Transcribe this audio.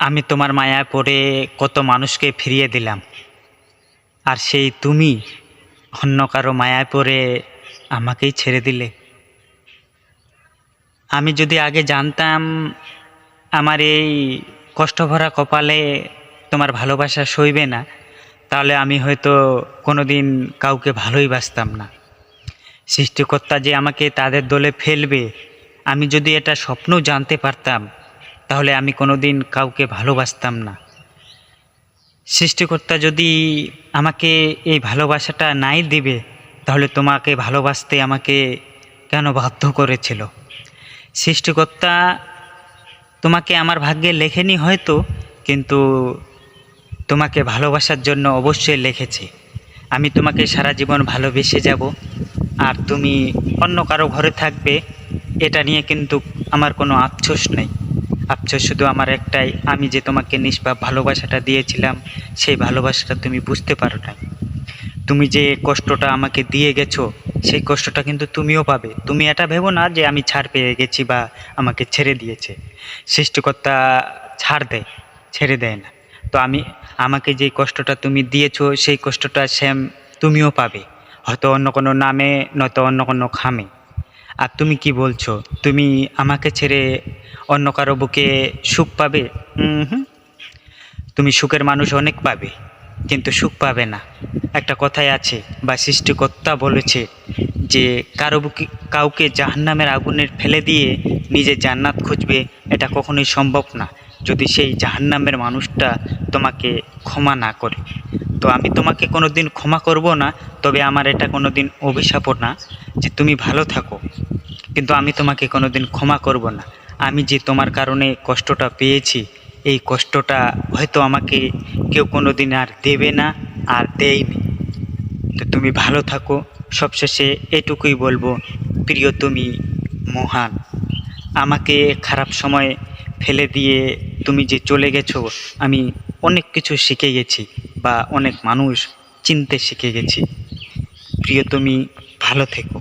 আমি তোমার মায়ায় পড়ে কত মানুষকে ফিরিয়ে দিলাম। আর সেই তুমি অন্য কারও মায়ায় পড়ে আমাকেই ছেড়ে দিলে। আমি যদি আগে জানতাম আমার এই কষ্টভরা কপালে তোমার ভালোবাসা সইবে না, তাহলে আমি হয়তো কোনো দিন কাউকে ভালোই বাসতাম না। সৃষ্টিকর্তা যে আমাকে তাদের দলে ফেলবে, আমি যদি এটা স্বপ্ন জানতে পারতাম তাহলে আমি কোনো দিন কাউকে ভালোবাসতাম না। সৃষ্টিকর্তা যদি আমাকে এই ভালোবাসাটা নাই দিবে, তাহলে তোমাকে ভালোবাসতে আমাকে কেন বাধ্য করেছিল? সৃষ্টিকর্তা তোমাকে আমার ভাগ্যে লেখেনি হয়তো, কিন্তু তোমাকে ভালোবাসার জন্য অবশ্যই লিখেছে। আমি তোমাকে সারা জীবন ভালোবেসে যাব, আর তুমি অন্য কারও ঘরে থাকবে, এটা নিয়ে কিন্তু আমার কোনো আফসোস নেই। আফসোস শুধু আমার একটাই, আমি যে তোমাকে নিষ্পাপ ভালোবাসাটা দিয়েছিলাম, সেই ভালোবাসাটা তুমি বুঝতে পারো না তুমি যে কষ্টটা আমাকে দিয়ে গেছো, সেই কষ্টটা কিন্তু তুমিও পাবে। তুমি এটা ভেবো না যে আমি ছাড় পেয়ে গেছি বা আমাকে ছেড়ে দিয়েছে। সৃষ্টিকর্তা ছাড় দেয়, ছেড়ে দেয় না। তো আমি, আমাকে যে কষ্টটা তুমি দিয়েছ, সেই কষ্টটা সেম তুমিও পাবে। হয়তো অন্য কোনো নামে, নয়তো অন্য কোনো খামে। আর তুমি কি বলছো? তুমি আমাকে ছেড়ে অন্য কারও বুকে সুখ পাবে? হুম তুমি সুখের মানুষ অনেক পাবে, কিন্তু সুখ পাবে না। একটা কথাই আছে, বা সৃষ্টিকর্তা বলেছে যে, কারও বুকে, কাউকে জাহান্নামের আগুনের ফেলে দিয়ে নিজে জান্নাত খুঁজবে, এটা কখনোই সম্ভব না। যদি সেই জাহান্নামের মানুষটা তোমাকে ক্ষমা না করে। তো আমি তোমাকে কোনো দিন ক্ষমা করব না, তবে আমার এটা কোনো দিন অভিশাপও না যে তুমি ভালো থাকো। কিন্তু আমি তোমাকে কোনো দিন ক্ষমা করব না। আমি যে তোমার কারণে কষ্টটা পেয়েছি, এই কষ্টটা হয়তো আমাকে কেউ কোনো দিন আর দেবে না, আর দেয়নি। তো তুমি ভালো থাকো। সবশেষে এটুকুই বলব, প্রিয় তুমি মহান, আমাকে খারাপ সময় ফেলে দিয়ে তুমি যে চলে গেছো, আমি অনেক কিছু শিখে গেছি বা অনেক মানুষ চিনতে শিখে গেছি। প্রিয় তুমি, ভালো থেকো।